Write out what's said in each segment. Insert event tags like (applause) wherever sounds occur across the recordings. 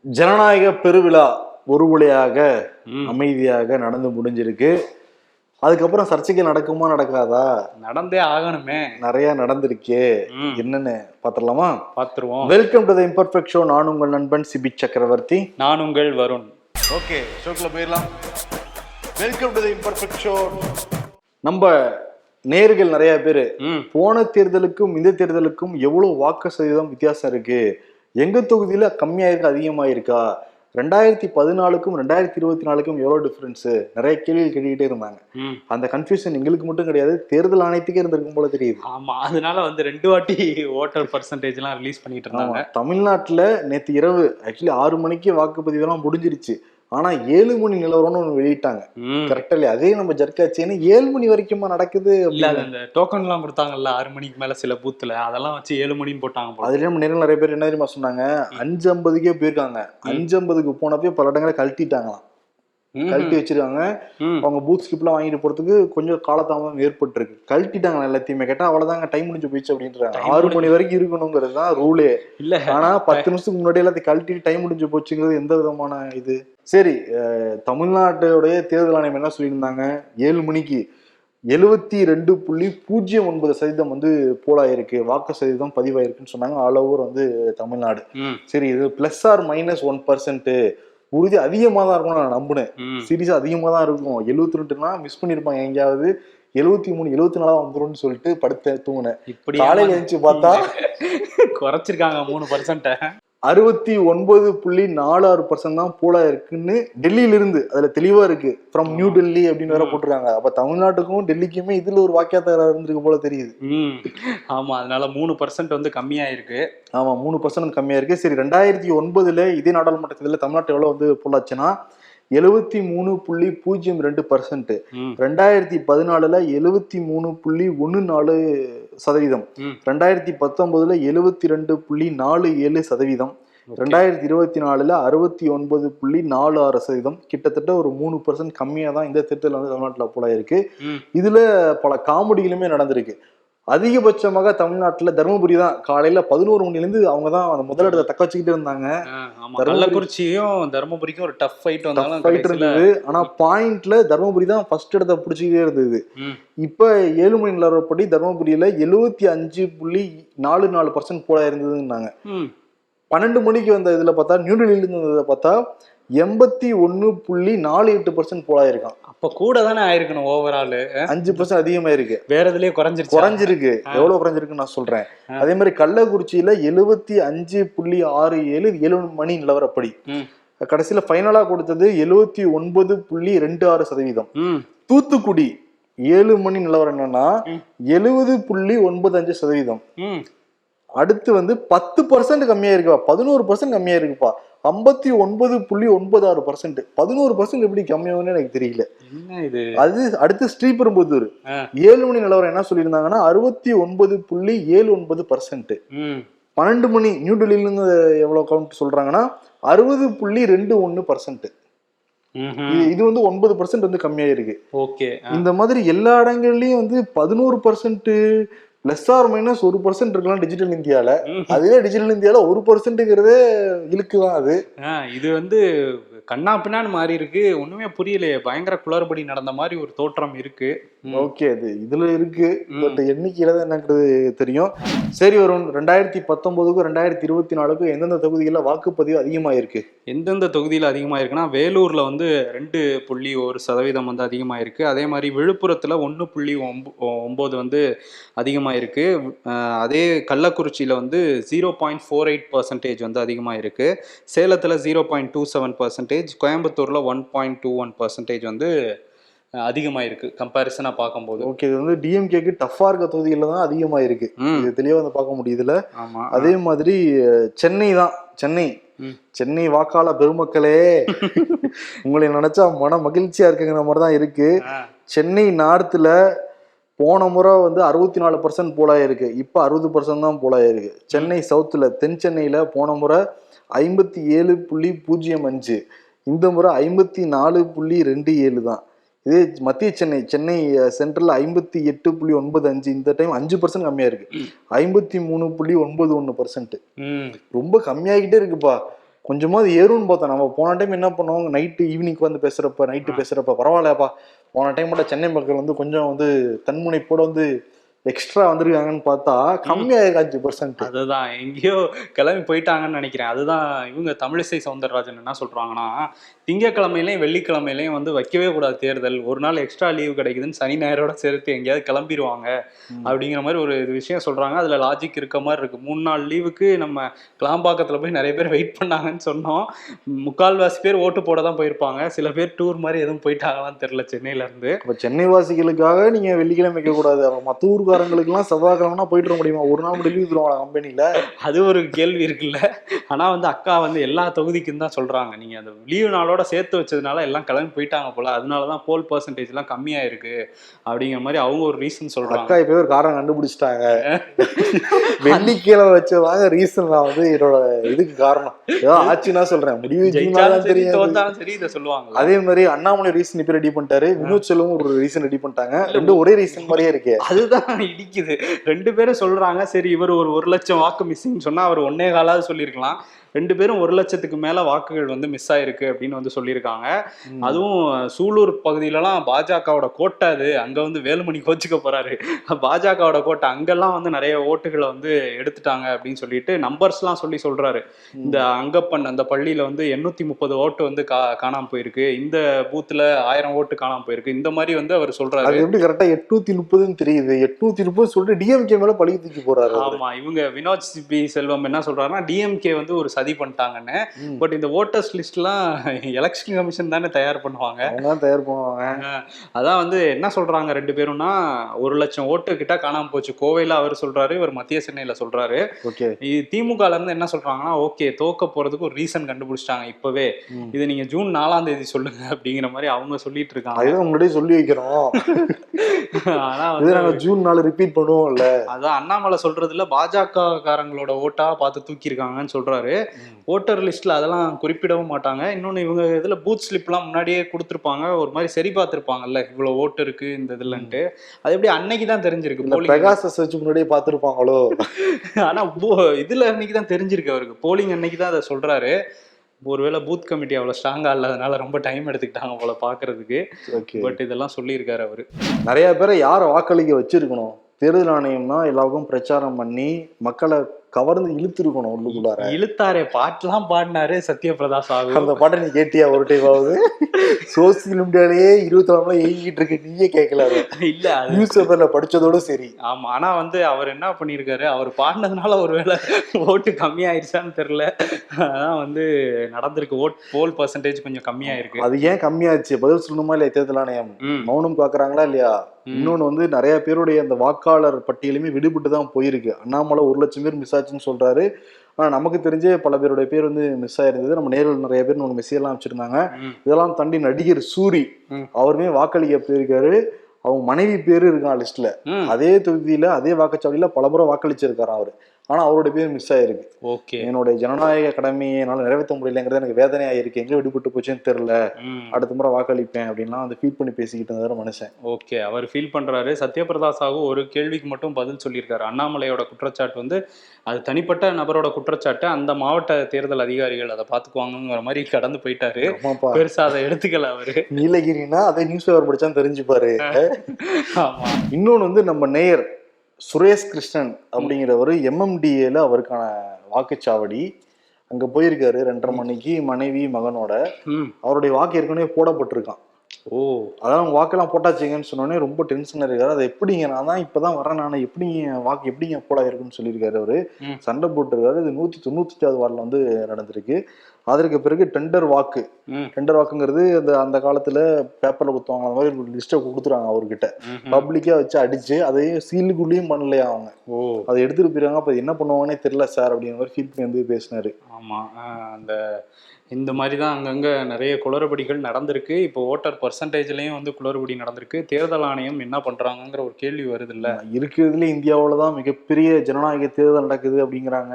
ஜனநாயக பெருவிழா ஒரு வழியாக. அமைதியாக நடந்து முடிஞ்சிருக்கு. அதுக்கப்புறம் சர்ச்சைகள் நடக்குமா நடக்காதா? நடந்தே ஆகணுமே. நிறைய நடந்திருக்கே. என்னன்னு பாத்திரலாமா பாத்துருவோம் welcome to the imperfect show நான் உங்கள் நண்பன் சிபி சக்கரவர்த்தி. நான் உங்கள் வருண். ஓகே ஷோக்குள்ள போயிடலாம். Welcome to the imperfect show நம்ம நேர்கள் நிறைய பேர் போன தேர்தலுக்கும் இந்த தேர்தலுக்கும் எவ்வளவு வாக்கு சதவீதம் வித்தியாசம் இருக்கு? எங்க தொகுதியில கம்மியா இருக்கு அதிகமா இருக்கா? ரெண்டாயிரத்தி பதினாலுக்கும் ரெண்டாயிரத்தி இருபத்தி நாலுக்கும் எவ்வளவு டிஃபரன்ஸ் நிறைய கேள்விகள் கேட்டுக்கிட்டே இருந்தாங்க. அந்த கன்ஃபியூஷன் எங்களுக்கு மட்டும் கிடையாது தேர்தல் ஆணையத்துக்கே இருந்திருக்கும் போல தெரியுது. ஆமா அதனால வந்து ரெண்டு வாட்டி ஓட்டர் பர்சன்டேஜ் எல்லாம் ரிலீஸ் பண்ணிட்டு இருந்தாங்க. தமிழ்நாட்டுல நேத்து இரவு ஆக்சுவலி ஆறு மணிக்கு வாக்குப்பதிவு எல்லாம் முடிஞ்சிருச்சு. ஆனா ஏழு மணி நிலவரம்னு ஒண்ணு வெளியிட்டாங்க. கரெக்டா இல்லையா? அதே நம்ம ஜர்க்காச்சேன்னு ஏழு மணி வரைக்குமா நடக்குது இல்ல அந்த டோக்கன் எல்லாம் கொடுத்தாங்கல்ல ஆறு மணிக்கு மேல சில பூத்துல அதெல்லாம் வச்சு ஏழு மணின்னு போட்டாங்க அதுலயும் நம்ம நிறைய பேர் என்ன தெரியுமா சொன்னாங்க? அஞ்சு ஐம்பதுக்கே போயிருக்காங்க. அஞ்சு ஐம்பதுக்கு போனப்பே பல இடங்களை கழட்டிட்டாங்களாம். கழட்டி வச்சிருக்காங்க. அவங்க பூத் ஸ்லிப்லாம் வாங்கிட்டு போறதுக்கு கொஞ்சம் காலதாமதம் ஏற்பட்டிருக்கு. கழட்டிட்டாங்க எல்லாத்தையுமே. கேட்டா அவ்வளவுதாங்க டைம் முடிஞ்சு போயிடுச்சு அப்படின்றாங்க. ஆறு மணி வரைக்கும் இருக்கணுங்கிறது தான் ரூலே இல்ல. ஆனா பத்து நிமிஷத்துக்கு முன்னாடி எல்லாத்தையும் கழட்டிட்டு டைம் முடிஞ்சு போச்சுங்கிறது எந்த விதமான இது? சரி தமிழ்நாட்டுடைய தேர்தல் ஆணையம் என்ன சொல்லியிருந்தாங்க? ஏழு மணிக்கு எழுவத்தி ரெண்டு புள்ளி பூஜ்ஜியம் ஒன்பது சதவீதம் வந்து போலாயிருக்கு. வாக்கு சதவீதம் பதிவாயிருக்குன்னு சொன்னாங்க. ஆல் ஓவர் வந்து தமிழ்நாடு. சரி இது plus or minus one percent உறுதி அதிகமாக தான் இருக்கும்னு நான் நம்பினேன். சீரியஸா அதிகமாக தான் இருக்கும். எழுபத்தி ரெண்டுனா மிஸ் பண்ணியிருப்பாங்க எங்கேயாவது எழுபத்தி மூணு எழுபத்தி நாலா வந்துரும்னு சொல்லிட்டு படுத்த தூங்கினேன். இப்படி காலையில எழுந்துச்சு பார்த்தா (laughs) குறைச்சிருக்காங்க மூணு பர்சன்ட அறுபத்தி ஒன்பது புள்ளி நாலு ஆறு பர்சன்ட் தான் போலா இருக்குன்னு டெல்லியில இருந்து அதுல தெளிவா இருக்கு. ஃப்ரம் நியூ டெல்லி அப்படின்னு வேற போட்டிருக்காங்க. அப்ப தமிழ்நாட்டுக்கும் டெல்லிக்குமே இதுல ஒரு வாக்கியத்தாரா இருந்திருக்கு போல தெரியுது. ம். ஆமா அதனால மூணு பர்சன்ட் வந்து கம்மியாயிருக்கு. ஆமா மூணு பர்சன்ட் கம்மியா இருக்கு சரி ரெண்டாயிரத்தி ஒன்பதுல இதே நாடாளுமன்ற தேர்தலில் தமிழ்நாட்டு எவ்வளவு வந்து போலாச்சுன்னா எழுபத்தி மூணு புள்ளி பூஜ்ஜியம் ரெண்டு பர்சன்ட் ரெண்டாயிரத்தி பதினாலுல எழுபத்தி மூணு புள்ளி ஒன்று நாலு சதவீதம். ரெண்டாயிரத்தி பத்தொன்பதுல எழுபத்தி ரெண்டு புள்ளி நாலு ஏழு சதவீதம். ரெண்டாயிரத்தி இருபத்தி நாலுல அறுபத்தி ஒன்பது புள்ளி நாலு ஆறு சதவீதம். கிட்டத்தட்ட ஒரு மூணு பர்சன்ட் கம்மியா தான் இந்த தேர்தல் வந்து தமிழ்நாட்டில் போல இருக்கு இதுல பல காமெடிகளுமே நடந்திருக்கு. அதிகபட்சமாக தமிழ்நாட்டுல தருமபுரி தான். காலையில பதினோரு மணில இருந்து அவங்க தான் அந்த முதலிடத்தை தக்க வச்சுக்கிட்டு இருந்தாங்க. கள்ளக்குறிச்சியும் தருமபுரிக்கும் ஒரு டஃப் ஃபைட் வந்தாலும் ஃபைட் இருந்தது. ஆனா பாயிண்ட்ல தருமபுரி தான் ஃபர்ஸ்ட் இடத்தை பிடிச்சிக்கிட்டே இருந்தது. இப்ப ஏழு மணி நிலவரப்படி தருமபுரியில எழுவத்தி அஞ்சு புள்ளி நாலு நாலு பர்சன்ட் போல இருந்ததுன்னாங்க. பன்னெண்டு மணிக்கு வந்த இதுல பார்த்தா நியூ டெல்லியில இருந்ததை பார்த்தா எண்பத்தி ஒன்னு புள்ளி நாலு எட்டு பர்சன்ட் போல இருக்கான். அப்ப கூட தானே ஆயிருக்கணும் ஓவரால் அஞ்சு பர்சன்ட் அதிகமா இருக்கு. வேற இதுலயே குறைஞ்சிருச்சு? குறைஞ்சிருக்கு. எவ்வளவு குறைஞ்சிருக்குன்னு நான் சொல்றேன். அதே மாதிரி கள்ளக்குறிச்சியில எழுவத்தி அஞ்சு புள்ளி ஆறு ஏழு ஏழு மணி நிலவரப்படி கடைசியில ஃபைனலா கொடுத்தது எழுவத்தி ஒன்பது புள்ளி ரெண்டு ஆறு சதவீதம். தூத்துக்குடி ஏழு மணி நிலவரம் என்னன்னா. எழுபது புள்ளி ஒன்பது அஞ்சு சதவீதம். அடுத்து வந்து பத்து பர்சன்ட் கம்மியா இருக்குப்பா பதினோரு பர்சன்ட் கம்மியா இருக்குப்பா ஐம்பத்தி ஒன்பது புள்ளி ஒன்பது ஆறு பர்சன்ட் பதினோரு பர்சன்ட் எப்படி கம்மியாகும்னு எனக்கு தெரியல. இது? அது அடுத்து ஸ்ரீபெரும்புதூர். ஏழு மணி நிலவரம் என்ன சொல்லியிருந்தாங்கன்னா அறுபத்தி ஒன்பது புள்ளி ஏழு ஒன்பது பர்சன்ட் பன்னெண்டு மணி நியூ டெல்லியில இருந்து எவ்வளவு கவுண்ட் சொல்றாங்கன்னா அறுபது புள்ளி ரெண்டு ஒன்னு பர்சன்ட். இது வந்து ஒன்பது பர்சன்ட் வந்து கம்மியா இருக்கு ஓகே. இந்த மாதிரி எல்லா இடங்கள்லயும் வந்து பதினோரு பர்சன்ட் பிளஸ் ஆர் மைனஸ் ஒரு பர்சன்ட் இருக்கலாம் டிஜிட்டல் இந்தியால ம். அதுவே டிஜிட்டல் இந்தியால ஒரு பர்சன்ட்ங்கிறதே இழுக்குதான் அது ஆ, இது வந்து கண்ணா பின்னான்னு மாறி இருக்கு. ஒண்ணுமே புரியலையே. பயங்கர குளறுபடி நடந்த மாதிரி ஒரு தோற்றம் இருக்கு. ஓகே அது இதுல இருக்கு. பட் எண்ணிக்கையில தான் என்னங்கிறது தெரியும். சரி வரும் ரெண்டாயிரத்தி பத்தொன்பதுக்கும் ரெண்டாயிரத்தி இருபத்தி நாலுக்கும் எந்தெந்த தொகுதிகளில் வாக்குப்பதிவு அதிகமா இருக்கு எந்தெந்த தொகுதியில் அதிகமாக இருக்குன்னா வேலூரில் வந்து ரெண்டு புள்ளி ஒரு சதவீதம் வந்து அதிகமாக இருக்குது அதே மாதிரி விழுப்புரத்தில் ஒன்று புள்ளி ஒம்ப ஒம்பது வந்து அதிகமாக இருக்குது அதே கள்ளக்குறிச்சியில் வந்து zero point four eight percentage வந்து அதிகமாக இருக்குது சேலத்தில் zero point two seven percentage கோயம்புத்தூரில் one point two one percentage வந்து அதிகமாக இருக்குது கம்பேரிசனாக பார்க்கும்போது. ஓகே இது வந்து டிஎம்கேக்கு டஃபா இருக்க தொகுதிகளில் தான் அதிகமா இருக்கு இது தெளிவா வந்து பார்க்க முடியுதுல. ஆமாம் அதே மாதிரி சென்னை தான். சென்னை. சென்னை வாக்காள பெருமக்களே. (laughs) உங்களை நினைச்சா மன மகிழ்ச்சியா இருக்குங்கிற மாதிரி தான் இருக்கு. சென்னை நார்த்தில் போன முறை வந்து அறுபத்தி நாலு பர்சன்ட் போலாயிருக்கு. இப்போ அறுபது பர்சன்ட் தான் போலாயிருக்கு. சென்னை சவுத்தில் தென் சென்னையில் போன முறை ஐம்பத்தி ஏழு புள்ளி பூஜ்ஜியம் அஞ்சு. இந்த முறை ஐம்பத்தி நாலு புள்ளி ரெண்டு ஏழு தான். இதே மத்திய சென்னை சென்னை சென்ட்ரல் ஐம்பத்தி எட்டு புள்ளி ஒன்பது அஞ்சு இந்த டைம் அஞ்சு பர்சன்ட் கம்மியா இருக்கு. ஐம்பத்தி மூணு புள்ளி ஒன்பது ஒன்று பர்சன்ட் ரொம்ப கம்மியாகிட்டே இருக்குப்பா. கொஞ்சமாவது ஏறும்னு பார்த்தோம் நம்ம போன டைம் என்ன பண்ணோம் நைட்டு ஈவினிங் வந்து பேசுறப்ப நைட்டு பேசுறப்ப பரவாயில்லப்பா போன டைம் மட்டும் சென்னை மக்கள் வந்து கொஞ்சம் வந்து தன்முனைப்போட வந்து எக்ஸ்ட்ரா வந்திருக்காங்கன்னு பார்த்தா கம்மியாக அஞ்சு பர்சன்ட் அதுதான். எங்கேயோ கிளம்பி போயிட்டாங்கன்னு நினைக்கிறேன். அதுதான் இவங்க தமிழிசை சவுந்தரராஜன் என்ன சொல்றாங்கன்னா திங்கக்கிழமையிலையும் வெள்ளிக்கிழமையிலையும் வந்து வைக்கவே கூடாது தேர்தல். ஒரு நாள் எக்ஸ்ட்ரா லீவு கிடைக்குதுன்னு சனி ஞாயிறோட சேர்த்து எங்கேயாவது கிளம்பிடுவாங்க அப்படிங்கிற மாதிரி ஒரு விஷயம் சொல்றாங்க. அதுல லாஜிக் இருக்க மாதிரி இருக்கு. மூணு நாள் லீவுக்கு நம்ம கிளாம்பாக்கத்துல போய் நிறைய பேர் வெயிட் பண்ணாங்கன்னு சொன்னோம். முக்கால்வாசி பேர் ஓட்டு போட தான் போயிருப்பாங்க. சில பேர் டூர் மாதிரி எதுவும் போயிட்டாங்களான்னு தெரியல சென்னையில இருந்து. இப்போ சென்னை வாசிகளுக்காக நீங்க வெள்ளிக்கிழமை வைக்க கூடாது. அப்ப மற்ற ஊருக்காரங்களுக்குலாம் செவ்வாய்க்கிழமைனா போயிட்டு முடியுமா? ஒரு நாள் லீவ் தருவாங்க கம்பெனில அது ஒரு கேள்வி இருக்குல்ல. ஆனா வந்து அக்கா வந்து எல்லா தொகுதிக்கும் தான் சொல்றாங்க. நீங்க அந்த லீவு நாளோட சேர்த்து வச்சதுனால எல்லாம் கிளம்பி போயிட்டாங்க போல. அதனாலதான் போல் பர்சன்டேஜ் எல்லாம் கம்மியா இருக்கு அப்படிங்கிற மாதிரி அவங்க ஒரு ரீசன் சொல்றாங்க. அக்கா இப்பவே ஒரு காரணம் கண்டுபிடிச்சிட்டாங்க. (laughs) வெள்ளிக்கிழமை வச்சதாங்க ரீசன் நான் வந்து என்னோட இதுக்கு காரணம். ஏதோ ஆச்சுன்னா சொல்றேன். முடிவு தான் சரி இதை சொல்லுவாங்க அதே மாதிரி அண்ணாமலை ரீசன் இப்ப ரெடி பண்ணிட்டாரு. வினோத் செல்வம் ஒரு ரீசன் ரெடி பண்ணிட்டாங்க. ரெண்டும் ஒரே ரீசன் மாதிரியே இருக்கு. அதுதான் இடிக்குது. ரெண்டு பேரும் சொல்றாங்க சரி இவர் ஒரு ஒரு லட்சம் வாக்கு மிஸ்ஸிங் சொன்னா அவர் ஒன்னே காலாவது சொல்லியிருக்கலாம். ரெண்டு பேரும் ஒரு லட்சத்துக்கு மேல வாக்குகள் வந்து மிஸ் ஆயிருக்கு அப்படின்னு வந்து சொல்லியிருக்காங்க. அதுவும் சூலூர் பகுதியிலலாம் பாஜகவோட கோட்டை அது அங்க வந்து வேலுமணி கோச்சுக்க போறாரு. பாஜகவோட கோட்டை அங்கெல்லாம் வந்து நிறைய ஓட்டுகளை வந்து எடுத்துட்டாங்க அப்படின்னு சொல்லிட்டு நம்பர்ஸ்லாம் சொல்லி சொல்றாரு. இந்த அங்கப்பன் அந்த பள்ளியில வந்து எண்ணூத்தி முப்பது ஓட்டு வந்து காணாம போயிருக்கு. இந்த பூத்துல ஆயிரம் ஓட்டு காணாம போயிருக்கு. இந்த மாதிரி வந்து அவர் சொல்றாரு. அது எப்படி கரெக்டா எட்நூத்தி முப்பதுன்னு தெரியுது. எட்நூத்தி முப்பது சொல்லிட்டு டிஎம்கே மேல பழி தூக்கி போறாரு. ஆமா இவங்க வினோத் சிபி செல்வம் என்ன சொல்றாருன்னா டிஎம்கே வந்து ஒரு சதி பண்ணிட்டாங்கன்னு. பட் இந்த ஓட்டர்ஸ் லிஸ்ட்லாம் எலெக்ஷன் கமிஷன் தானே தயார் பண்ணுவாங்க. அவங்க தான் தயார் பண்ணுவாங்க. அதான் வந்து என்ன சொல்றாங்க ரெண்டு பேரும்னா ஒரு லட்சம் ஓட்டு கிட்ட காணாம போச்சு. கோவையில அவர் சொல்றாரு இவர் மத்திய சென்னையில சொல்றாரு. ஓகே. இது திமுகல இருந்து என்ன சொல்றாங்கன்னா ஓகே தோக்க போறதுக்கு ஒரு ரீசன் கண்டுபிடிச்சிட்டாங்க இப்பவே. இது நீங்க ஜூன் நாலாம் தேதி சொல்லுங்க அப்படிங்கிற மாதிரி அவங்க சொல்லிட்டு இருக்காங்க. அதுதான் முன்னாடியே சொல்லி வைக்கிறோம். (laughs) ஆனா வந்து நாங்க ஜூன் நாலு ரிப்பீட் பண்ணுவோம்ல. அதான் அண்ணாமலை சொல்றதுல பாஜக காரங்களோட ஓட்டா பார்த்து தூக்கியிருக்காங்கன்னு சொல்றாரு. ஓட்டர் லிஸ்ட்ல அதெல்லாம் குறிப்பிடவும் மாட்டாங்க. இன்னொன்னு இவங்க இதுல பூத் ஸ்லிப்லாம் முன்னாடியே கொடுத்துருப்பாங்க. ஒரு மாதிரி சரி பார்த்திருப்பாங்கல்ல இவ்வளவு ஓட்டு இருக்கு இந்த இதுலன்ட்டு. அது எப்படி அன்னைக்கு தான் தெரிஞ்சிருக்கு? பெகாசஸ் வச்சு முன்னாடியே பார்த்திருப்பாங்களோ? (laughs) ஆனா இதுல அன்னைக்கு தான் தெரிஞ்சிருக்கு அவருக்கு. போலிங் அன்னைக்கு தான் அதை சொல்றாரு. ஒருவேளை பூத் கமிட்டி அவ்வளவு ஸ்ட்ராங்கா இல்லாதனால ரொம்ப டைம் எடுத்துக்கிட்டாங்க போல பாக்குறதுக்கு ஓகே பட் இதெல்லாம் சொல்லியிருக்காரு அவரு. நிறைய பேரை யாரை வாக்களிக்க வச்சிருக்கணும்? தேர்தல் ஆணையம்னா எல்லாருக்கும் பிரச்சாரம் பண்ணி மக்களை கவர்ந்து இழுத்துருக்கணும் உள்ளுக்குள்ளார. இழுத்தாரே பாட்டுலாம் பாடினாரு சத்யபிரதா சாகு. அந்த பாட்டை நீ கேட்டியா ஒரு டைம் ஆகுது சோசியல் மீடியாலேயே இருபத்தி நாலு ஏங்கிட்டு இருக்கு நீயே கேட்கல இல்ல நியூஸ் பேப்பர்ல படிச்சதோட சரி. ஆமா ஆனா வந்து அவர் என்ன பண்ணியிருக்காரு அவர் பாடினதுனால ஒருவேளை ஓட்டு கம்மியாயிருச்சான்னு தெரியல. அதான் வந்து நடந்திருக்கு ஓட் போல் பர்சன்டேஜ் கொஞ்சம் கம்மியாயிருக்கு. அது ஏன் கம்மியாச்சு? பதில் சொல்லணுமா இல்லையா தேர்தல் ஆணையம் மௌனம் பாக்குறாங்களா இல்லையா? ம். இன்னொன்னு வந்து நிறைய பேருடைய அந்த வாக்காளர் பட்டியலுமே விடுபட்டு தான் போயிருக்கு. அண்ணாமலை ஒரு லட்சம் பேர் மிஸ் ஆச்சுன்னு சொல்றாரு. ஆனா நமக்கு தெரிஞ்சே பல பேருடைய பேர் வந்து மிஸ் ஆயிருந்தது. நம்ம நேரில் நிறைய பேர் நமக்கு மெசேஜ் எல்லாம் வச்சிருந்தாங்க. ம், இதெல்லாம் தாண்டி நடிகர் சூரி. அவருமே வாக்களிக்க போயிருக்காரு. அவங்க மனைவி பேரு இருக்கான் லிஸ்ட்ல. அதே தொகுதியில அதே வாக்குச்சாவடியில பல முறை வாக்களிச்சிருக்காரு அவரு. ஆனா அவருடைய பேர் மிஸ் ஆயிருக்கு. ஓகே என்னுடைய ஜனநாயக கடமையை என்னால நிறைவேற்ற முடியலங்கிறது எனக்கு வேதனையா இருக்கு. எங்க விடுபட்டு போச்சுன்னு தெரியல. ம், அடுத்த முறை வாக்களிப்பேன் அப்படின்லாம் வந்து ஃபீல் பண்ணி பேசிக்கிட்டு இருந்தாரு மனுஷன். ஓகே அவர் ஃபீல் பண்றாரு. சத்யபிரதா சாகு ஒரு கேள்விக்கு மட்டும் பதில் சொல்லியிருக்காரு. அண்ணாமலையோட குற்றச்சாட்டு வந்து அது தனிப்பட்ட நபரோட குற்றச்சாட்டு. அந்த மாவட்ட தேர்தல் அதிகாரிகள் அதை பாத்துக்குவாங்கங்கிற மாதிரி கடந்து போயிட்டாரு. ஆமாப்பா. பெருசா அதை எடுத்துக்கல அவரு. நீலகிரினா அதே நியூஸ் பேப்பர் படிச்சான்னு தெரிஞ்சுப்பாரு. ஆமா. இன்னொன்னு வந்து நம்ம நேயர். சுரேஷ் கிருஷ்ணன் அப்படிங்கிறவர் எம்எம்டிஏல அவருக்கான வாக்குச்சாவடி. அங்க போயிருக்காரு ரெண்டரை மணிக்கு மனைவி மகனோட. அவருடைய வாக்கு ஏற்கனவே போடப்பட்டிருக்கான். ஓ அதான் வாக்கெல்லாம் போட்டாச்சுங்கன்னு சொன்னோடனே ரொம்ப டென்ஷன் இருக்காரு. அதை எப்படிங்க நான் தான் இப்பதான் வரேன் நான். எப்படிங்க வாக்கு எப்படிங்க போட இருக்குன்னு சொல்லியிருக்காரு அவரு. சண்டை போட்டிருக்காரு. இது நூத்தி தொண்ணூத்தி வார்டில் வந்து நடந்திருக்கு. அதற்கு பிறகு டெண்டர் வாக்கு. டெண்டர் வாக்குங்கிறது அந்த அந்த காலத்துல பேப்பர்ல குத்துவாங்க அந்த மாதிரி ஒரு லிஸ்ட்டை கொடுத்துறாங்க அவர்கிட்ட. பப்ளிக்கா வச்சு அடிச்சு அதையும் சீலுக்குள்ளேயும் பண்ணலையா அவங்க. அதை எடுத்துட்டு போயிருக்காங்க. அப்ப என்ன பண்ணுவாங்கன்னே தெரியல சார் அப்படிங்கிற மாதிரி ஃபீல் பண்ணி வந்து பேசினாரு. ஆமா. அந்த இந்த மாதிரி தான் அங்கங்க நிறைய குளறுபடிகள் நடந்திருக்கு. இப்போ ஓட்டர் பர்சன்டேஜ்லயும் வந்து குளறுபடி நடந்திருக்கு. தேர்தல் ஆணையம் என்ன பண்றாங்கங்கிற ஒரு கேள்வி வருது இல்ல இருக்கிறதுல இந்தியாவுல தான் மிகப்பெரிய ஜனநாயக தேர்தல் நடக்குது அப்படிங்கிறாங்க.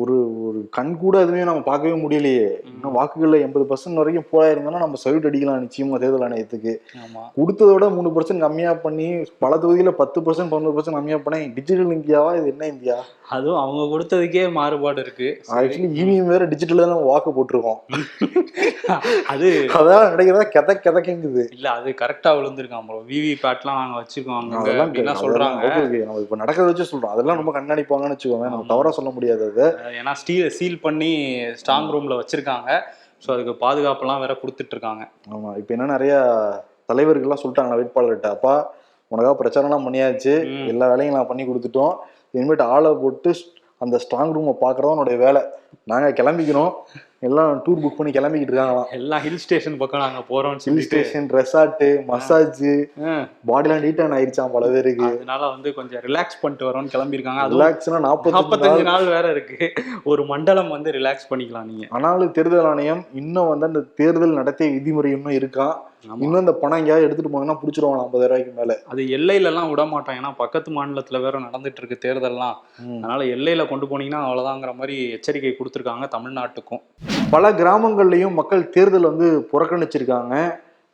ஒரு ஒரு கண் கூட எதுவுமே நம்ம பார்க்கவே முடியலையே. இன்னும் வாக்குகள்ல எண்பது பர்சன்ட் வரைக்கும் போயிருந்தோம்னா நம்ம சல்யூட் அடிக்கலாம் நிச்சயமா தேர்தல் ஆணையத்துக்கு. ஆமா. கொடுத்ததை விட மூணு பர்சன்ட் கம்மியா பண்ணி பல தொகுதியில பத்து பர்சன்ட் பதினோரு பர்சன்ட் கம்மியா பண்ணி டிஜிட்டல் இந்தியாவா இது என்ன இந்தியா அதுவும் அவங்க கொடுத்ததுக்கே மாறுபாடு இருக்கு. ஆக்சுவலி இவிஎம் வேற டிஜிட்டல்ல தான் வாக்கு போட்டிருக்கோம். அது அதான் நடக்கிறதா கெத கெதக்குங்குது இல்ல அது கரெக்டா விழுந்திருக்கான் ப்ரோ விவி பேட்லாம் நாங்க வச்சிருக்கோம் அதெல்லாம் அதெல்லாம் சொல்றாங்க. நம்ம இப்ப நடக்கிறத வச்சு சொல்றோம். அதெல்லாம் ரொம்ப கண்காணிப்பாங்கன்னு வச்சுக்கோங்க நம்ம. தவறா சொல்ல முடியாது அது. ஏன்னா ஸ்டீல் சீல் பண்ணி ஸ்ட்ராங் ரூம்ல வச்சிருக்காங்க. ஸோ அதுக்கு பாதுகாப்புலாம் வேற கொடுத்துட்டு இருக்காங்க ஆமா. இப்ப என்ன நிறைய தலைவர்கள்லாம் சொல்லிட்டாங்க வேட்பாளர்கிட்ட. அப்பா உனக்காக பிரச்சாரம்லாம் பண்ணியாச்சு. எல்லா வேலையும் நான் பண்ணி கொடுத்துட்டோம். இனிமேட்டு ஆளை போட்டு அந்த ஸ்ட்ராங் ரூமை பாக்குறதா உன்னுடைய வேலை. நாங்க கிளம்பிக்கிறோம் எல்லாம் டூர் புக் பண்ணி கிளம்பிக்கிட்டு இருக்காங்களாம். எல்லாம் ஹில் ஸ்டேஷன் பக்கம் நாங்க போறோம்னு ஹில் ஸ்டேஷன் ரெசார்ட் மசாஜ் பாடிலாம் நீட்டான ஆயிடுச்சான் பல பேருக்கு அதனால வந்து கொஞ்சம் ரிலாக்ஸ் பண்ணிட்டு வரோம்னு கிளம்பியிருக்காங்க. அதுவும் ரிலாக்ஸ்னா நாற்பத்தி நாற்பத்தஞ்சு நாள். வேற இருக்கு. ஒரு மண்டலம் வந்து ரிலாக்ஸ் பண்ணிக்கலாம் நீங்க. ஆனாலும் தேர்தல் ஆணையம் இன்னும் வந்து அந்த தேர்தல் நடத்தை விதிமுறை இன்னும் இருக்கான் ஆமா. இன்னும் இந்த பணம் எங்கேயாவது எடுத்துட்டு போனாங்கன்னா பிடிச்சிருவாங்க ஐம்பதாயிரம் ரூபாய்க்கு மேல. அது எல்லையில எல்லாம் விட மாட்டோம். ஏன்னா பக்கத்து மாநிலத்துல வேற நடந்துட்டு இருக்கு தேர்தல்லாம். ம். அதனால எல்லையில கொண்டு போனீங்கன்னா அவ்வளவுதாங்கிற மாதிரி எச்சரிக்கை கொடுத்துருக்காங்க தமிழ்நாட்டுக்கும். பல கிராமங்கள்லயும் மக்கள் தேர்தல் வந்து புறக்கணிச்சிருக்காங்க.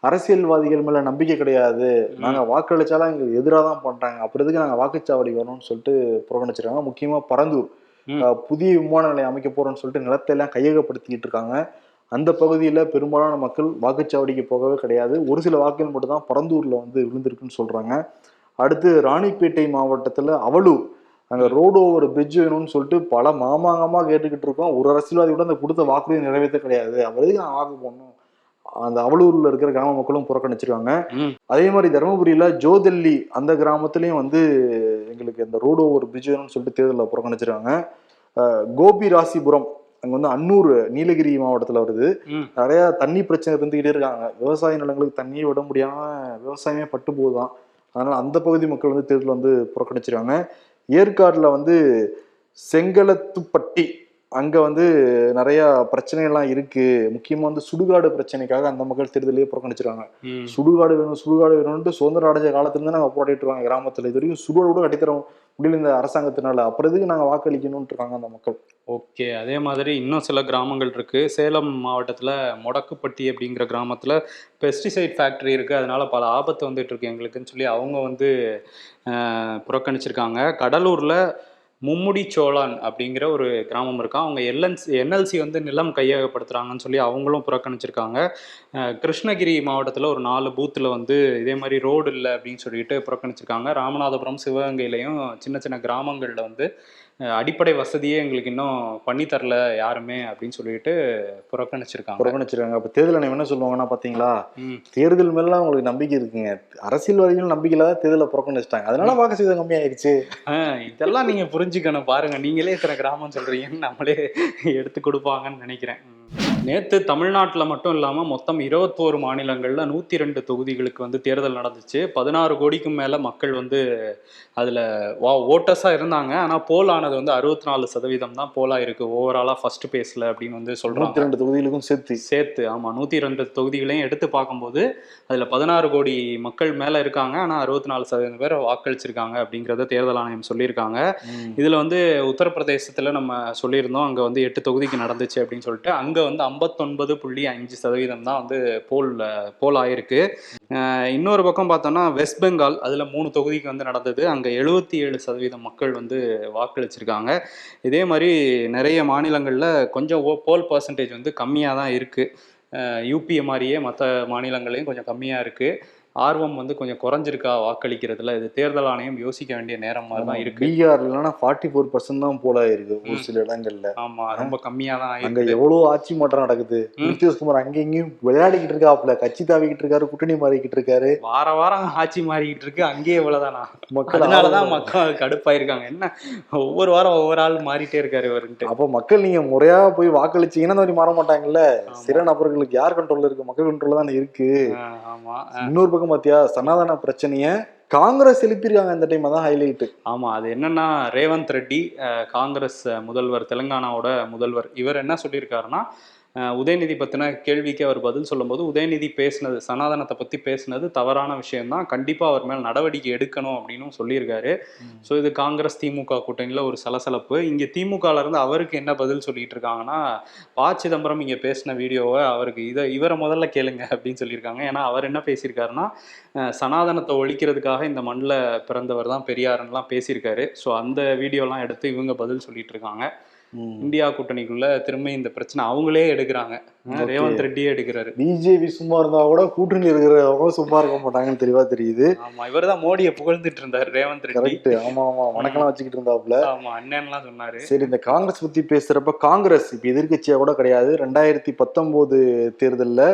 அரசியல்வாதிகள் மேல நம்பிக்கை கிடையாது. நாங்க வாக்களிச்சாலும் எங்களுக்கு எதிராக தான் பண்றாங்க. அப்புறம் எதுக்கு நாங்க வாக்குச்சாவடி வரணும்னு சொல்லிட்டு புறக்கணிச்சிருக்காங்க. முக்கியமா பரந்தூர். புதிய விமான நிலையம் அமைக்க போறோம்னு சொல்லிட்டு நிலத்தை எல்லாம் கையகப்படுத்திக்கிட்டு இருக்காங்க. அந்த பகுதியில பெரும்பாலான மக்கள் வாக்குச்சாவடிக்கு போகவே கிடையாது. ஒரு சில வாக்குகள் மட்டும் தான் பரந்தூர்ல வந்து விழுந்திருக்குன்னு சொல்றாங்க. அடுத்து ராணிப்பேட்டை மாவட்டத்துல அவலூர். அங்க ரோடு ஓவர் பிரிட்ஜ் வேணும்னு சொல்லிட்டு பல மாமாங்கமா கேட்டுக்கிட்டு இருக்கோம். ஒரு அரசியல்வாதி கூட அந்த கொடுத்த வாக்குறுதி நிறைவேற்ற கிடையாது. அவர் எதுக்கு நான் வாக்கு போடணும்? அந்த அவலூர்ல இருக்கிற கிராம மக்களும் புறக்கணிச்சிருக்காங்க. அதே மாதிரி தருமபுரியில ஜோதெல்லி அந்த கிராமத்துலயும் வந்து எங்களுக்கு அந்த ரோடு ஓவர் பிரிட்ஜ் வேணும்னு சொல்லிட்டு தேர்தலில் புறக்கணிச்சிருக்காங்க. கோபி ராசிபுரம் அங்க வந்து அன்னூர் நீலகிரி மாவட்டத்துல வருது. நிறைய தண்ணி பிரச்சனை இருந்துகிட்டே இருக்காங்க. விவசாய நிலங்களுக்கு தண்ணியை விட முடியாம விவசாயமே பட்டு போகுதாம் அதனால அந்த பகுதி மக்கள் வந்து தேர்தல் வந்து புறக்கணிச்சிருக்காங்க. ஏற்காடில் வந்து செங்கலத்துப்பட்டி அங்க வந்து நிறைய பிரச்சனைகள்லாம் இருக்கு. முக்கியமா வந்து சுடுகாடு பிரச்சனைக்காக அந்த மக்கள் தேர்தலையே புறக்கணிச்சிருக்காங்க. சுடுகாடு வேணும் சுடுகாடு வேணும்னு சுதந்திரம் அடைஞ்ச காலத்துல இருந்து நாங்க போராடிட்டு இருக்காங்க கிராமத்துல. இது வரைக்கும் சுடுகாடு கூட கட்டித்தர முடியல இந்த அரசாங்கத்தினால. அப்புறம் எதுக்கு நாங்க வாக்களிக்கணும்னு இருக்காங்க அந்த மக்கள். ஓகே. அதே மாதிரி இன்னும் சில கிராமங்கள் இருக்கு. சேலம் மாவட்டத்துல மொடக்குப்பட்டி அப்படிங்கிற கிராமத்துல பெஸ்டிசைட் ஃபேக்டரி இருக்கு. அதனால பல ஆபத்து வந்துட்டு இருக்கு எங்களுக்குன்னு சொல்லி அவங்க வந்து புறக்கணிச்சிருக்காங்க. கடலூர்ல மும்முடி சோழான் அப்படிங்கிற ஒரு கிராமம் இருக்கா. அவங்க எல்என்சி என்எல்சி வந்து நிலம் கையகப்படுத்துகிறாங்கன்னு சொல்லி அவங்களும் புறக்கணிச்சிருக்காங்க. கிருஷ்ணகிரி மாவட்டத்தில் ஒரு நாலு பூத்தில் வந்து இதே மாதிரி ரோடு இல்லை அப்படின்னு சொல்லிட்டு புறக்கணிச்சிருக்காங்க. ராமநாதபுரம் சிவகங்கையிலையும் சின்ன சின்ன கிராமங்களில் வந்து அடிப்படை வசதியே எங்களுக்கு இன்னும் பண்ணி தரல யாருமே அப்படின்னு சொல்லிட்டு புறக்கணிச்சிருக்காங்க. புறக்கணிச்சிருக்காங்க. அப்ப தேர்தல் ஆணையம் என்ன சொல்லுவாங்கன்னா பாத்தீங்களா. தேர்தல் மேல உங்களுக்கு நம்பிக்கை இருக்குங்க. அரசியல்வாதிகள் நம்பிக்கை இல்லாத தேர்தலை புறக்கணிச்சிட்டாங்க. அதனால வாக்கு சதவீதம் கம்மியாயிருச்சு. இதெல்லாம் நீங்க புரிஞ்சுக்கணும். பாருங்க. நீங்களே இத்தனை கிராமம் சொல்றீங்கன்னு நம்மளே எடுத்து கொடுப்பாங்கன்னு நினைக்கிறேன். நேத்து தமிழ்நாட்டுல மட்டும் இல்லாம மொத்தம் இருபத்தோரு மாநிலங்கள்ல நூத்தி ரெண்டு தொகுதிகளுக்கு வந்து தேர்தல் நடந்துச்சு. பதினாறு கோடிக்கும் மேல மக்கள் வந்து அதுல வா ஓட்டர்ஸா இருந்தாங்க. ஆனா போல் ஆனது வந்து அறுபத்தி நாலு சதவீதம் தான் போலா இருக்கு. ஓவராலா ஃபர்ஸ்ட் பேஸ்ல அப்படின்னு வந்து சொல்றாங்க. நூத்தி ரெண்டு தொகுதிகளுக்கும் சேர்த்து. சேர்த்து ஆமா. நூத்தி ரெண்டு தொகுதிகளையும் எடுத்து பார்க்கும்போது அதுல பதினாறு கோடி மக்கள் மேல இருக்காங்க. ஆனா அறுபத்தி நாலு சதவீதம் பேர் வாக்களிச்சிருக்காங்க அப்படிங்கறத தேர்தல் ஆணையம் சொல்லியிருக்காங்க. இதுல வந்து உத்தரப்பிரதேசத்துல நம்ம சொல்லியிருந்தோம். அங்க வந்து எட்டு தொகுதிக்கு நடந்துச்சு அப்படின்னு சொல்லிட்டு அங்க வந்து ஐம்பத்தொன்பது புள்ளி அஞ்சு சதவீதம் தான் வந்து போல் போல் ஆயிருக்கு. இன்னொரு பக்கம் பார்த்தோம்னா வெஸ்ட் பெங்கால் அதில் மூணு தொகுதிக்கு வந்து நடந்தது. அங்கே எழுபத்தி ஏழு சதவீதம் மக்கள் வந்து வாக்களிச்சிருக்காங்க. இதே மாதிரி நிறைய மாநிலங்களில் கொஞ்சம் ஓ- போல் பர்சன்டேஜ் வந்து கம்மியாக தான் இருக்குது யூபிஏ மாதிரியே மற்ற மாநிலங்களையும் கொஞ்சம் கம்மியாக இருக்குது ஆர்வம் வந்து கொஞ்சம் குறைஞ்சிருக்கா வாக்களிக்கிறதுல? இது தேர்தல் ஆணையம் யோசிக்க வேண்டிய நேரம் மாதிரி தான் இருக்கு. பீகார்ல இல்லைன்னா ஃபார்ட்டி ஃபோர் பர்சன்ட் தான் போல இருக்கு ஒரு சில இடங்கள்ல. ஆமா ரொம்ப கம்மியா தான் அங்க எவ்வளவு ஆட்சி மாற்றம் நடக்குது. நிதிஷ்குமார் அங்க இங்கேயும் விளையாடிக்கிட்டு இருக்காப்புல. கட்சி தாவிக்கிட்டு இருக்காரு கூட்டணி மாறிக்கிட்டு இருக்காரு. வார வாரம் ஆட்சி மாறிக்கிட்டு இருக்கு. அங்கேயே இவ்வளவுதானா? மக்கள் அதனாலதான். மக்கள் கடுப்பாயிருக்காங்க. என்ன? ஒவ்வொரு வாரம் ஒவ்வொரு ஆள் மாறிட்டே இருக்காரு இவருன்ட்டு. அப்ப மக்கள் நீங்க முறையா போய் வாக்களிச்சீங்கன்னா இந்த மாதிரி மாற மாட்டாங்கல்ல. சில நபர்களுக்கு யார் கண்ட்ரோல்ல இருக்கு? மக்கள் கண்ட்ரோல்ல தானே இருக்கு. ஆமா. இன்னொரு பக்கம் பாத்தியா? சனாதன பிரச்சனையை காங்கிரஸ் எழுப்பியிருக்காங்க இந்த டைம் தான் ஹைலைட் ஆமா அது என்னன்னா ரேவந்த் ரெட்டி காங்கிரஸ் முதல்வர் தெலுங்கானாவோட முதல்வர். இவர் என்ன சொல்லியிருக்காருன்னா உதயநிதி பத்தின கேள்விக்கு அவர் பதில் சொல்லும்போது உதயநிதி பேசினது சனாதனத்தை பத்தி பேசினது தவறான விஷயம்தான். கண்டிப்பா அவர் மேல் நடவடிக்கை எடுக்கணும் அப்படின்னு சொல்லியிருக்காரு. ஸோ இது காங்கிரஸ் திமுக கூட்டணியில ஒரு சலசலப்பு. இங்க திமுகல இருந்து அவருக்கு என்ன பதில் சொல்லிட்டு இருக்காங்கன்னா ப. சிதம்பரம் இங்க பேசின வீடியோவை அவருக்கு இதை இவரை முதல்ல கேளுங்க அப்படின்னு சொல்லியிருக்காங்க. ஏன்னா அவர் என்ன பேசியிருக்காருன்னா சனாதனத்தை ஒழிக்கிறதுக்காக இந்த மண்ணில் பிறந்தவர் தான் பெரியாருன்னெலாம் பேசியிருக்காரு. ஸோ அந்த வீடியோலாம் எடுத்து இவங்க பதில் சொல்லிட்டு இருக்காங்க. இந்தியா கூட்டணிக்குள்ள திரும்ப இந்த பிரச்சனை அவங்களே எடுக்கிறாங்க. ரேவந்த் ரெட்டியே எடுக்கிறாரு. பிஜேபி சும்மா இருந்தா கூட கூட்டணி இருக்கிறவங்க சும்மா இருக்க மாட்டாங்கன்னு தெளிவா தெரியுது. ஆமா இவர் தான் மோடியை புகழ்ந்துட்டு இருந்தார் ரேவந்த் ரெட்டி. ஆமா ஆமா. வணக்கம்லாம் வச்சுக்கிட்டு இருந்தாப்ல ஆமா அண்ணன்லாம் சொன்னாரு. சரி இந்த காங்கிரஸ் பத்தி பேசுறப்ப காங்கிரஸ் இப்ப எதிர்க்கட்சியா கூட கிடையாது. ரெண்டாயிரத்தி பத்தொன்பது தேர்தல்ல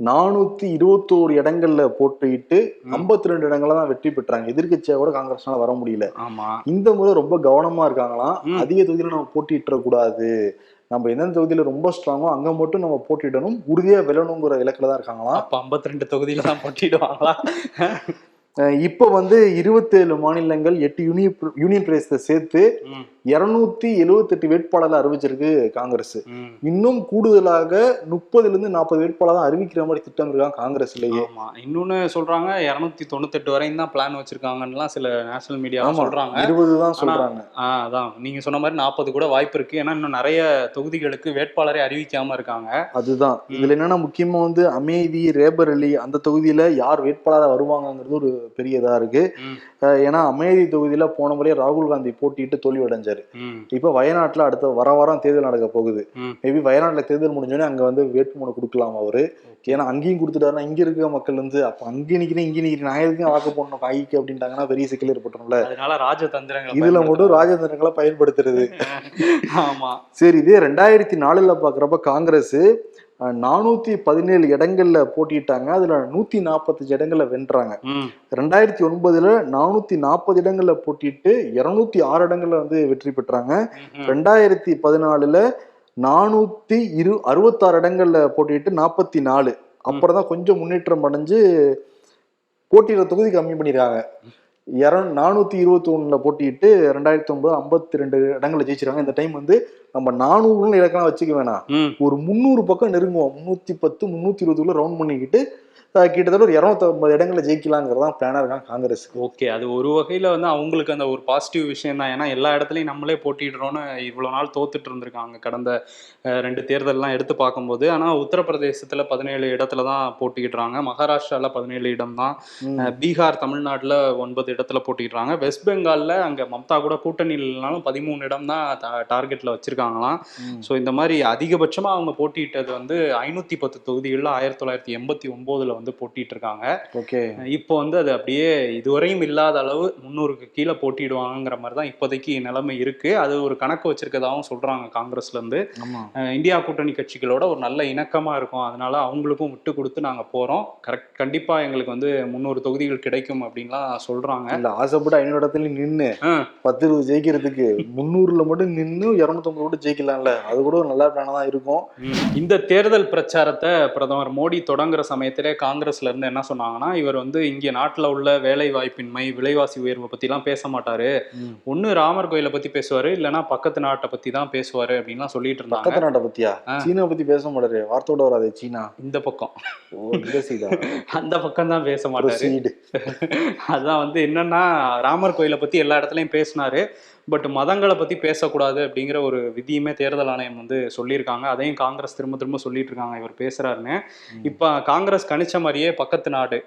நானூத்தி இருபத்தோரு இடங்கள்ல போட்டியிட்டு ம். ஐம்பத்தி ரெண்டு இடங்கள்ல தான் வெற்றி பெற்றாங்க. எதிர்க்கட்சியா கூட காங்கிரஸ்னால வர முடியல. ஆமா. இந்த முறை ரொம்ப கவனமா இருக்காங்களாம். அதிக தொகுதியில நம்ம போட்டியிட கூடாது நம்ம எந்தெந்த தொகுதியில ரொம்ப ஸ்ட்ராங்கோ அங்க மட்டும் நம்ம போட்டியிடணும். உறுதியா வெல்லணுங்கிற இலக்குல தான் இருக்காங்களாம் அப்ப 52 ரெண்டு தொகுதியில தான் போட்டிடுவாங்களா இப்ப வந்து இருபத்தேழு மாநிலங்கள் எட்டு யூனியன் யூனியன் பிரதேசத்தை சேர்த்து இருநூத்தி எழுவத்தெட்டு வேட்பாளர்களை அறிவிச்சிருக்கு காங்கிரஸ். இன்னும் கூடுதலாக முப்பதுல இருந்து நாற்பது வேட்பாளர் தான் அறிவிக்கிற மாதிரி திட்டம் இருக்காங்க காங்கிரஸ்லயே? ஆமா. இன்னொன்னு சொல்றாங்க இருநூத்தி தொண்ணூத்தெட்டு வரையும் தான் பிளான் வச்சிருக்காங்கன்னுலாம் சில நேஷனல் மீடியா சொல்றாங்க. இருபது தான் சொல்றாங்க. அதான். நீங்க சொன்ன மாதிரி நாற்பது கூட வாய்ப்பு இருக்கு. ஏன்னா இன்னும் நிறைய தொகுதிகளுக்கு வேட்பாளரை அறிவிக்காம இருக்காங்க. அதுதான். இதுல என்னன்னா முக்கியமா வந்து அமேதி ரேபரலி அந்த தொகுதியில யார் வேட்பாளரா வருவாங்கங்கிறது ஒரு பெரிய இதா இருக்கு. ஏன்னா அமேதி தொகுதியில போன முறையே ராகுல் காந்தி போட்டியிட்டு தோல்வி அடைஞ்சாரு ம், இப்ப வயநாட்டுல அடுத்த வர வாரம் தேர்தல் நடக்க போகுது. மேபி வயநாட்டுல தேர்தல் முடிஞ்சோடனே அங்க வந்து வேட்புமனு கொடுக்கலாம் அவரு. ஏன்னா அங்கேயும் கொடுத்துட்டாருன்னா இங்க இருக்க மக்கள் வந்து அப்ப அங்கே நிக்கிறேன் இங்க நிக்கிறேன் நான் எதுக்கும் வாக்கு போடணும் காய்க்கு அப்படின்ட்டாங்கன்னா பெரிய சிக்கல் ஏற்பட்டுரும்ல அதனால ராஜதந்திரங்கள் இதுல மட்டும் ராஜதந்திரங்களை பயன்படுத்துறது. (laughs) ஆமா. சரி இதே ரெண்டாயிரத்தி நாலுல பாக்குறப்ப காங்கிரஸ் நானூத்தி பதினேழு இடங்கள்ல போட்டிட்டாங்க அதுல நூத்தி நாற்பத்தஞ்சு இடங்கள்ல வென்றாங்க. ரெண்டாயிரத்தி ஒன்பதுல நானூத்தி நாற்பது இடங்கள்ல போட்டிட்டு இருநூத்தி ஆறு இடங்கள்ல வந்து வெற்றி பெற்றாங்க. ரெண்டாயிரத்தி பதினாலுல நானூத்தி இரு அறுபத்தாறு இடங்கள்ல போட்டிட்டு நாற்பத்தி நாலு. அப்புறம் தான் கொஞ்சம் முன்னேற்றம் அடைஞ்சு போட்டியிட தொகுதி கம்மி பண்ணிருக்காங்க இரண் நானூத்தி இருபத்தி ஒண்ணுல போட்டிட்டு ரெண்டாயிரத்தி ஒன்பது ஐம்பத்தி ரெண்டு இடங்கள்ல ஜெயிச்சிருக்காங்க. இந்த டைம் வந்து நம்ம நானூறுன்னு இலக்கணம் வச்சுக்க வேணாம். ஒரு முந்நூறு பக்கம் நெருங்குவோம். முன்னூத்தி பத்து முன்னூத்தி இருபதுக்குள்ள ரவுண்ட் பண்ணிக்கிட்டு கிட்டத்தட்ட ஒரு இருநூத்தி ஐம்பது இடங்கள்ல ஜெயிக்கலாங்கிறதான் பிளானா இருக்காங்க காங்கிரஸ் ஓகே அது ஒரு வகையில வந்து அவங்களுக்கு அந்த ஒரு பாசிட்டிவ் விஷயம் தான். ஏன்னா எல்லா இடத்துலயும் நம்மளே போட்டிடுறோம்னு இவ்வளவு நாள் தோத்துட்டு இருந்திருக்காங்க கடந்த ரெண்டு தேர்தல்லாம் எடுத்து பார்க்கும்போது. ஆனா உத்தரப்பிரதேசத்துல பதினேழு இடத்துல தான் போட்டிக்கிடுறாங்க மகாராஷ்டிரால பதினேழு இடம் தான் பீகார் தமிழ்நாட்டுல ஒன்பது இடத்துல போட்டிடுறாங்க வெஸ்ட் பெங்கால்ல அங்க மம்தா கூட கூட்டணி இல்லைனாலும் பதிமூணு இடம் தான் டார்கெட்ல வச்சிருக்காங்களாம். ஸோ இந்த மாதிரி அதிகபட்சமா அவங்க போட்டியிட்டது வந்து ஐநூத்தி பத்து தொகுதிகளில் ஆயிரத்தி தொள்ளாயிரத்தி எண்பத்தி வந்து போட்டிட்டு இருக்காங்க ஓகே. இப்போ வந்து அது அப்படியே இதுவரையும் இல்லாத அளவு முன்னூறுக்கு கீழே போட்டிடுவாங்கங்கிற மாதிரி தான் இப்போதைக்கு நிலைமை இருக்கு. அது ஒரு கணக்கு வச்சிருக்கதாகவும் சொல்றாங்க காங்கிரஸ்ல இருந்து இந்தியா கூட்டணி கட்சிகளோட ஒரு நல்ல இணக்கமா இருக்கும். அதனால அவங்களுக்கும் விட்டு கொடுத்து நாங்க போறோம். கரெக்ட் கண்டிப்பா எங்களுக்கு வந்து முந்நூறு தொகுதிகள் கிடைக்கும் அப்படின்லாம் சொல்றாங்க. இல்ல ஆசைப்பட்டு ஐநூறு இடத்துல ஆ. பத்து இருபது ஜெயிக்கிறதுக்கு முந்நூறுல மட்டும் நின்னு இருநூத்தம்பது மட்டும் ஜெயிக்கலாம்ல. அது கூட ஒரு நல்ல பிளானா தான் இருக்கும். இந்த தேர்தல் பிரச்சாரத்தை பிரதமர் மோடி தொடங்குற சமயத்திலே காங்கிரஸ்ல இருந்து என்ன சொன்னாங்கன்னா இவர் வந்து இங்க நாட்டுல உள்ள வேலை வாய்ப்பின்மை விலைவாசி உயர்வை பத்திலாம் பேச மாட்டாரு. ஒண்ணு ராமர் கோயிலை பத்தி பேசுவாரு இல்லைன்னா பக்கத்து நாட்டை பத்தி தான் பேசுவாரு அப்படின்லாம் சொல்லிட்டு இருந்தாங்க. பக்கத்து நாட்டை பத்தியா? ஆ. சீனா பத்தி பேச மாட்டாரு. வார்த்தையோட வராது சீனா. இந்த பக்கம். அந்த பக்கம் தான் பேச மாட்டாரு. அதான் வந்து என்னன்னா ராமர் கோயிலை பத்தி எல்லா இடத்துலயும் பேசினாரு. பட் மதங்களை பத்தி பேசக்கூடாது அப்படிங்கிற ஒரு விதியுமே தேர்தல் ஆணையம் வந்து சொல்லியிருக்காங்க. அதையும் காங்கிரஸ் திரும்ப திரும்ப சொல்லிட்டு இருக்காங்க இவர் பேசுறாருன்னு. இப்ப காங்கிரஸ் கணிச்ச மாதிரியே பக்கத்து நாடு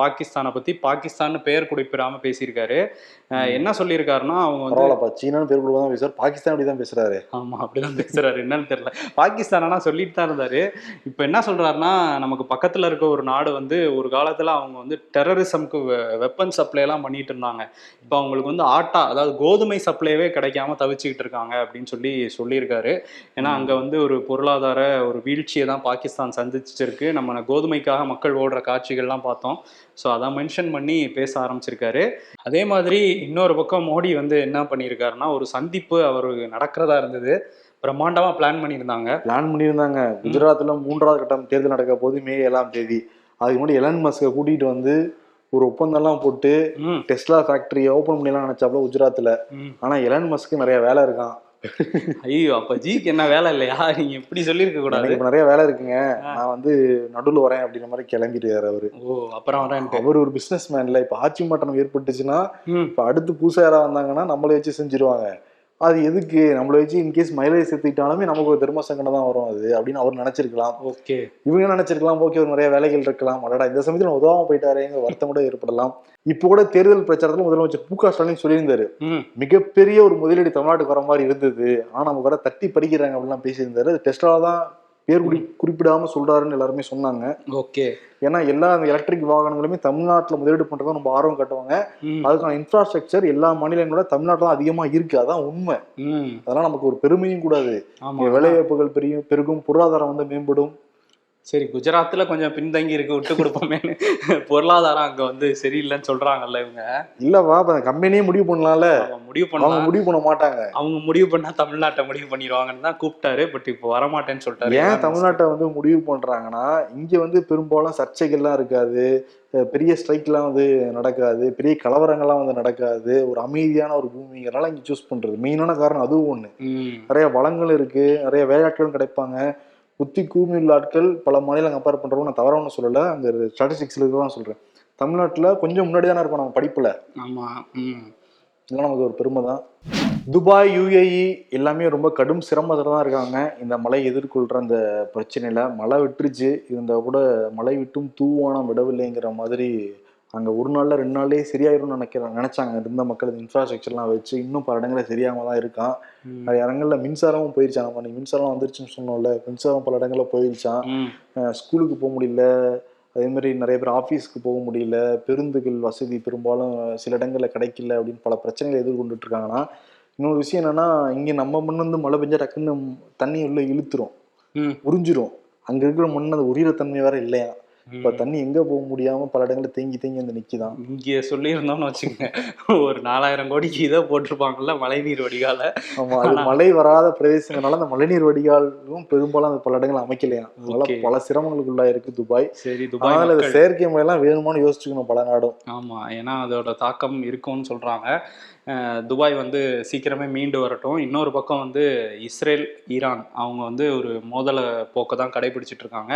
பாகிஸ்தானை பத்தி பாகிஸ்தான் பெயர் குறிப்பிடாம பேசியிருக்காரு. என்ன சொல்லியிருக்காருன்னா அவங்க வந்து சீனான்னு பேர் கூட தான் பேசுறாரு பாகிஸ்தான் அப்படி தான் பேசுறாரு. ஆமா அப்படிதான் பேசுறாரு. என்னன்னு தெரியல. பாகிஸ்தான் சொல்லிட்டு தான் இருந்தாரு. இப்ப என்ன சொல்றாருன்னா நமக்கு பக்கத்துல இருக்க ஒரு நாடு வந்து ஒரு காலத்துல அவங்க வந்து டெரரிசம்க்கு வெப்பன் சப்ளை எல்லாம் பண்ணிட்டு இருந்தாங்க. இப்ப அவங்களுக்கு வந்து ஆட்டா அதாவது கோதுமை சப்ளைவே கிடைக்காம தவிச்சுக்கிட்டு இருக்காங்க அப்படின்னு சொல்லி சொல்லியிருக்காரு. ஏன்னா அங்கே வந்து ஒரு பொருளாதார ஒரு வீழ்ச்சியை தான் பாகிஸ்தான் சந்திச்சிருக்கு. நம்ம கோதுமைக்காக மக்கள் ஓடுற காட்சிகள்லாம் பார்த்தோம். ஸோ அதை மென்ஷன் பண்ணி பேச ஆரம்பிச்சிருக்காரு. அதே மாதிரி இன்னொரு பக்கம் மோடி வந்து என்ன பண்ணியிருக்காருன்னா ஒரு சந்திப்பு அவர் நடக்கிறதா இருந்தது. பிரம்மாண்டமா பிளான் பண்ணியிருந்தாங்க. பிளான் பண்ணியிருந்தாங்க. குஜராத்தில் மூன்றாவது கட்டம் தேர்தல் நடக்க போது மே ஏழாம் தேதி. அதுக்கு முன்னாடி எலன் மஸ்கை கூட்டிகிட்டு வந்து ஒரு ஒப்பந்தம்லாம் போட்டு டெஸ்லா ஃபேக்டரியை ஓபன் பண்ணலாம் நினைச்சாப்ல குஜராத்ல. ம். ஆனா எலன் மஸ்க்கு நிறைய வேலை இருக்கான். ஐயோ அப்ப ஜிக்கு என்ன வேலை இல்லையா? நீங்க இப்படி சொல்லியிருக்க கூடாது. இப்ப நிறைய வேலை இருக்குங்க. நான் வந்து நடுவுல வரேன் அப்படின்ற மாதிரி கிளம்பிடுறாரு அவரு. ஓ அப்புறம் வரேன்ட்டு. அவர் ஒரு பிசினஸ் மேன்ல இப்ப ஆட்சி மாற்றம் ஏற்பட்டுச்சுன்னா இப்ப அடுத்து புதுசா யாராவது வந்தாங்கன்னா நம்மளை வச்சு செஞ்சிருவாங்க. அது எதுக்கு? நம்மளை வச்சு இன்கேஸ் மைலேஜ் சேர்த்துக்கிட்டாலுமே நமக்கு ஒரு தர்ம சங்கடம் தான் வரும் அது அப்படின்னு அவர் நினைச்சிருக்கலாம். ஓகே இவங்க நினைச்சிருக்கலாம் ஓகே ஒரு நிறைய வேலைகள் இருக்கலாம். அடடா இந்த சமயத்துல உதவாம போயிட்டாரேங்க வருத்தம் கூட ஏற்படலாம். இப்போ கூட தேர்தல் பிரச்சாரத்துல முதலமைச்சர் மு க ஸ்டாலின் சொல்லியிருந்தாரு. மிகப்பெரிய ஒரு முதலீடு தமிழ்நாட்டுக்கு வர மாதிரி இருந்தது. ஆனா நமக்கு வர தட்டி பறிக்கிறாங்க அப்படிலாம் பேசியிருந்தாரு. அது டெஸ்டால தான் பேர் குடி குறிப்பிடாம சொல்றாருன்னு எல்லாருமே சொன்னாங்க. ஓகே. ஏன்னா எல்லா எலக்ட்ரிக் வாகனங்களுமே தமிழ்நாட்டுல முதலீடு பண்றதும் ரொம்ப ஆர்வம் காட்டுவாங்க. அதுக்கான இன்ஃப்ராஸ்ட்ரக்சர் எல்லா மாநிலங்களோட தமிழ்நாட்டில் தான் அதிகமா இருக்கு. அதான் உண்மை. அதெல்லாம் நமக்கு ஒரு பெருமையும் கூடாது. வேலைவாய்ப்புகள் பெரியும் பெருகும் பொருளாதாரம் வந்து மேம்படும். சரி குஜராத்ல கொஞ்சம் பின்தங்கி இருக்கு விட்டு கொடுப்போமேன்னு. பொருளாதாரம் அங்க வந்து சரியில்லைன்னு சொல்றாங்கல்ல இவங்க. அந்த கம்பெனியே முடிவு பண்ணலாம்ல. முடிவு பண்ணலாம். முடிவு பண்ண மாட்டாங்க. அவங்க முடிவு பண்ணா தமிழ்நாட்டை முடிவு பண்ணிடுவாங்கன்னு தான் கூப்பிட்டாரு பட் இப்போ வரமாட்டேன்னு சொல்லிட்டாரு ஏன் தமிழ்நாட்டை வந்து முடிவு பண்றாங்கன்னா இங்க வந்து பெரும்பாலும் சர்ச்சைகள்லாம் இருக்காது. பெரிய ஸ்ட்ரைக்லாம் வந்து நடக்காது. பெரிய கலவரங்கள்லாம் வந்து நடக்காது. ஒரு அமைதியான ஒரு பூமிங்கிறனால இங்க சூஸ் பண்றது. மெயினான காரணம் அதுவும் ஒண்ணு. ம். நிறைய வளங்கள் இருக்கு. நிறைய வேலையாட்களும் கிடைப்பாங்க. புத்தி கூர்மை உள்ள ஆட்கள் பல மாநிலம் கம்பேர் பண்றவங்க நான் தவறான சொல்லல. அங்க ஸ்டாட்டிஸ்டிக்ஸ்ல தான் சொல்றேன். தமிழ்நாட்டுல கொஞ்சம் முன்னாடி தானே இருப்போம் நம்ம படிப்புல. ஆமா ம். இதெல்லாம் நமக்கு ஒரு பெருமை தான். துபாய் யுஏஇ எல்லாமே ரொம்ப கடும் சிரமத்தில் தான் இருக்காங்க. இந்த மழை எதிர்கொள்கிற அந்த பிரச்சனையில மழை விட்டுருச்சு. இருந்தா கூட மழை விட்டும் தூவானம் விடவில்லைங்கிற மாதிரி அங்கே ஒரு நாளில் ரெண்டு நாள்லயே சரியாயிரும்னு நினைக்கிறேன். நினைச்சாங்க. இருந்த மக்கள் இன்ஃப்ராஸ்ட்ரக்சர்லாம் வச்சு இன்னும் பல இடங்களில் சரியாம தான் இருக்கான். நிறைய இடங்கள்ல மின்சாரமும் போயிருச்சான் நம்ம மின்சாரம் வந்துருச்சுன்னு சொன்னோம்ல மின்சாரம் பல இடங்களில் போயிருச்சான் ஸ்கூலுக்கு போக முடியல. அதே மாதிரி நிறைய பேர் ஆஃபீஸ்க்கு போக முடியல. பேருந்துகள் வசதி பெரும்பாலும் சில இடங்களில் கிடைக்கல அப்படின்னு பல பிரச்சனைகளை எதிர்கொண்டுட்டு இருக்காங்கன்னா இன்னொரு விஷயம் என்னன்னா இங்க நம்ம மண் வந்து மழை பெஞ்சா டக்குன்னு தண்ணி உள்ள இழுத்துரும். உறிஞ்சிரும். அங்க இருக்கிற மண் அது உரியிற தன்மை வேற இல்லையா இப்ப. தண்ணி எங்க போக முடியாம பல இடங்கள்ல தேங்கி தேங்கி வந்து நிக்குதான். இங்க சொல்லியிருந்தோம்னு வச்சுக்கோங்க. ஒரு நாலாயிரம் கோடிக்கு இதை போட்டிருப்பாங்கல்ல மழைநீர் வடிகால. ஆமா அது மழை வராத பிரதேசங்களால அந்த மழைநீர் வடிகாலும் பெரும்பாலும் அந்த பல இடங்கள் அமைக்கலையா அதனால. பல சிரமங்களுக்குள்ளா இருக்கு துபாய். சரி துபாய் அதனால செயற்கை மழைலாம் வேணுமான்னு யோசிச்சுக்கணும் பல நாடும். ஆமா ஏன்னா அதோட தாக்கம் இருக்கும்னு சொல்றாங்க. அஹ் துபாய் வந்து சீக்கிரமே மீண்டு வரட்டும். இன்னொரு பக்கம் வந்து இஸ்ரேல் ஈரான் அவங்க வந்து ஒரு மோதல போக்கை தான் கடைபிடிச்சிட்டு இருக்காங்க.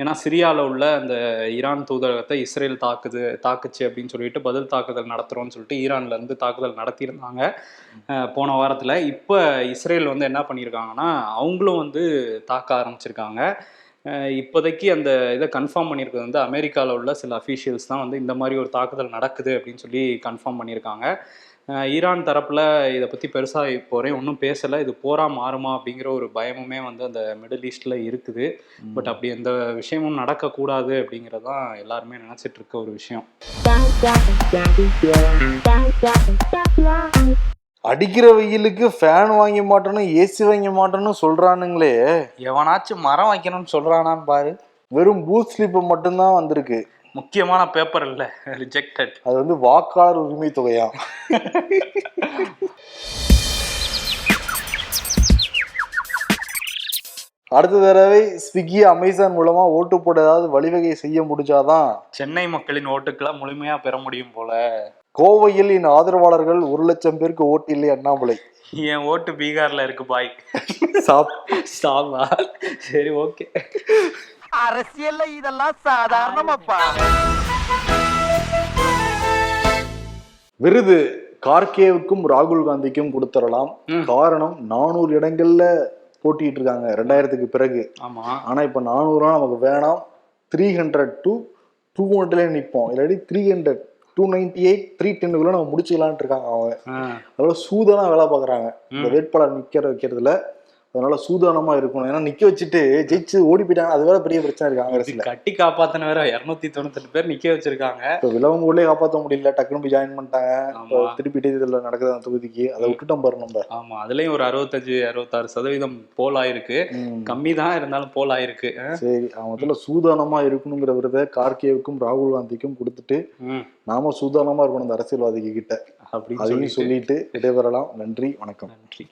ஏன்னா சிரியாவில் உள்ள அந்த ஈரான் தூதரகத்தை இஸ்ரேல் தாக்குது தாக்குச்சு அப்படின்னு சொல்லிட்டு பதில் தாக்குதல் நடத்துகிறோம்னு சொல்லிட்டு ஈரான்லேருந்து தாக்குதல் நடத்தியிருந்தாங்க. போன வாரத்தில். இப்போ இஸ்ரேல் வந்து என்ன பண்ணியிருக்காங்கன்னா அவங்களும் வந்து தாக்க ஆரம்பிச்சிருக்காங்க. இப்போதைக்கு அந்த இதை கன்ஃபார்ம் பண்ணியிருக்கிறது வந்து அமெரிக்காவில் உள்ள சில அஃபீஷியல்ஸ் தான் வந்து இந்த மாதிரி ஒரு தாக்குதல் நடக்குது அப்படின்னு சொல்லி கன்ஃபார்ம் பண்ணியிருக்காங்க. ஈரான் தரப்பில் இதை பற்றி பெருசாக போகிறேன் ஒன்றும் பேசலை. இது போரா மாறுமா அப்படிங்கிற ஒரு பயமுமே வந்து அந்த மிடில் ஈஸ்டில் இருக்குது. பட் அப்படி எந்த விஷயமும் நடக்கக்கூடாது அப்படிங்கிறது தான் எல்லாருமே நினச்சிட்டு இருக்க ஒரு விஷயம். அடிக்கிற வெயிலுக்கு ஃபேன் வாங்கி மாட்டோன்னு ஏசி வாங்கி மாட்டோன்னு சொல்றானுங்களே. எவனாச்சும் மரம் வைக்கணும்னு சொல்கிறானான்னு பாரு. வெறும் பூத் ஸ்லிப் மட்டும்தான் வந்திருக்கு. முக்கியமான பேப்பர் இல்லை ரிஜெக்டட் அது வந்து வாக்காளர் உரிமை தொகையா? அடுத்த தடவை ஸ்விக்கி அமேசான் மூலமா ஓட்டு போட ஏதாவது வழிவகை செய்ய முடிஞ்சாதான் சென்னை மக்களின் ஓட்டுக்களை முழுமையாக பெற முடியும் போல. கோவையில் என் ஆதரவாளர்கள் ஒரு லட்சம் பேருக்கு ஓட்டு இல்லை அண்ணாமலை. என் ஓட்டு பீகார்ல இருக்கு பாய். சாப் சாவா சரி ஓகே. அரசியல்ல இதெல்லாம் சாதாரணமாப்பா. விருது கார்கேவுக்கும் ராகுல் காந்திக்கும் கொடுத்துடலாம். காரணம் நானூறு இடங்கள்ல போட்டிட்டு இருக்காங்க ரெண்டாயிரத்துக்கு பிறகு. ஆமா. ஆனா இப்ப நானூறுவா நமக்கு வேணாம். த்ரீ ஹண்ட்ரட் டு டூ ஹண்ட்ரட்ல நிற்போம் இல்லாட்டி three hundred two ninety eight three டென்னுக்குள்ள நம்ம முடிச்சுக்கலான்ட்டு இருக்காங்க அவங்க. அதனால சூதானா வேலை பாக்குறாங்க இந்த. வேட்பாளர் நிக்கிற வைக்கிறதுல அதனால சூதானமா இருக்கணும். ஏன்னா நிக்க வச்சுட்டு ஜெயிச்சு ஓடி போயிட்டாங்க அது வேற பெரிய பிரச்சனை இருக்கு காங்கிரஸ்ல. கட்டி காப்பாத்தின வேற இருநூத்தி தொண்ணூத்தெட்டு பேர் நிக்க வச்சிருக்காங்க. இப்ப விலவங்க ஊர்லயே காப்பாற்ற முடியல. டக்குனு போய் ஜாயின் பண்ணிட்டாங்க. இப்போ ஆமா. திருப்பி இடைத்தேர்தல் நடக்குது அந்த தொகுதிக்கு. அதை விட்டுட்டோம் பாரு நம்ம. ஆமா. அதுலயும் ஒரு அறுபத்தஞ்சு அறுபத்தாறு சதவீதம் போல் ஆயிருக்கு. கம்மி தான் இருந்தாலும் போல் ஆயிருக்கு. சரி முதல்ல சூதானமா இருக்கணுங்கிற விருதை கார்கேவுக்கும் ராகுல் காந்திக்கும் கொடுத்துட்டு நாம சூதானமா இருக்கணும் இந்த அரசியல்வாதிக்கு கிட்ட. அப்படின்னு சொல்லிட்டு விடைபெறலாம். நன்றி வணக்கம். நன்றி.